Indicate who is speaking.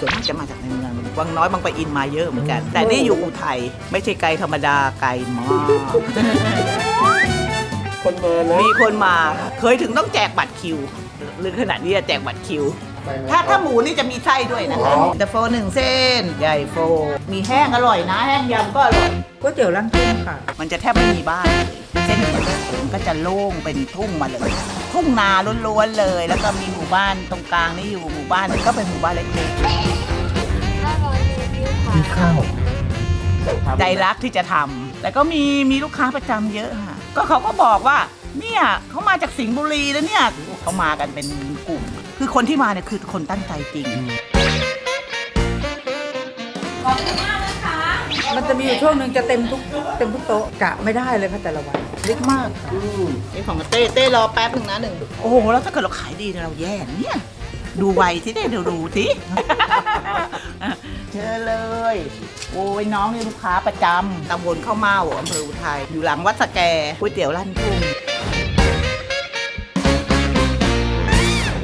Speaker 1: ส่วนมากจะมาจากในเมืองวังน้อยบางปะอินมาเยอะเหมือนกัน แต่นี่อยู่อุทัยไม่ใช่ไกลธรรมดาไกลมาก
Speaker 2: คนมานะ
Speaker 1: มีคนมาเคยถึงต้องแจกบัตรคิวหรือขนาดนี้จะแจกบัตรคิว
Speaker 2: ไปไหม
Speaker 1: ถ้าถ้าหมูนี่จะมีไส้ด้วยนะคะ
Speaker 2: อ๋อ
Speaker 1: แต่โฟหนึ่งเส้น ใหญ่โฟ มีแห้งอร่อยนะ แห้งยำก็อร่อย
Speaker 3: ก๋วยเตี๋ยวลั่นทุ่งค่ะ
Speaker 1: มันจะแทบไม่มีบ้านเลยเส้นมันมัน ก็จะโล่งเป็นทุ่งมาเลย ทุ่งนาล้วนๆเลย แล้วก็มีหมู่บ้านตรงกลางนี่อยู่หมู่บ้านก็เป็นหมู่บ้านเล็ก
Speaker 2: มีข้าว
Speaker 1: ๆใจรักที่จะทำแต่ก็มีมีลูกค้าประจำเยอะค่ะ ก็เขาก็บอกว่าเนี่ยเขามาจากสิงห์บุรีแล้วเนี่ยเขามากันเป็นกลุ่ม คือคนที่มาเนี่ยคือคนตั้งใจจริง
Speaker 3: มันจะมีอยู่ช่วงหนึ่งจะเต็มทุกเต็มทุกโต๊ะกะไม่ได้เลยค่ะแต่ละวัน
Speaker 1: เล็กมากนี่ของเต้เต้รอแป๊บหนึ่งนะหนึ่งโอ้โห แล้วถ้าเกิดเราขายดีเนี่ยเราแย่นะเนี่ย ดูไวที่เต้เดี๋ยวดูสิเชิญเลย โอ้ยน้องนี่ลูกค้าประจำตำบลข้าวเม่าอำเภออุทัยอยู่หลังวัดสแกก๋วยเตี๋ยวลั่นทุ่ง